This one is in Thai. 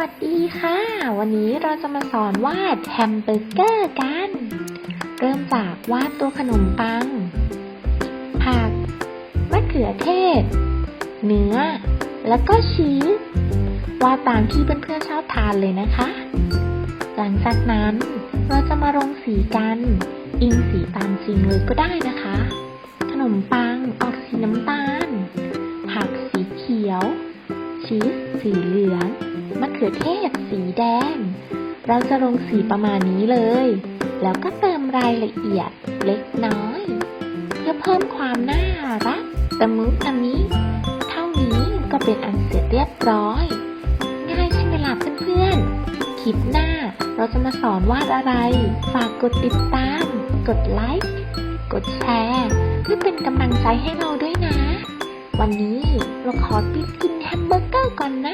วัสดีค่ะ วันนี้เราจะมาสอนวาดแฮมเบอร์เกอร์กัน เริ่มจากวาดตัวขนมปัง ผักมะเขือเทศ เนื้อ แล้วก็ชีส วาดตามที่เพื่อนๆชอบทานเลยนะคะ หลังจากนั้นเราจะมาลงสีกัน อิงสีตามจริงเลยก็ได้นะคะ ขนมปังออกสีน้ำตาล ผักสีเขียว ชีสสีเหลืองมะเขือเทศสีแดง เราจะลงสีประมาณนี้เลย แล้วก็เติมรายละเอียดเล็กน้อย เพื่อเพิ่มความน่ารักตะมุตะมิเท่านี้ก็เป็นอันเสร็จเรียบร้อย ง่ายใช่ไหมล่ะเพื่อนๆ คลิปหน้าเราจะมาสอนวาดอะไร ฝากกดติดตาม กดไลค์ กดแชร์ เพื่อเป็นกำลังใจให้เราด้วยนะ วันนี้เราขอไปกินแฮ ม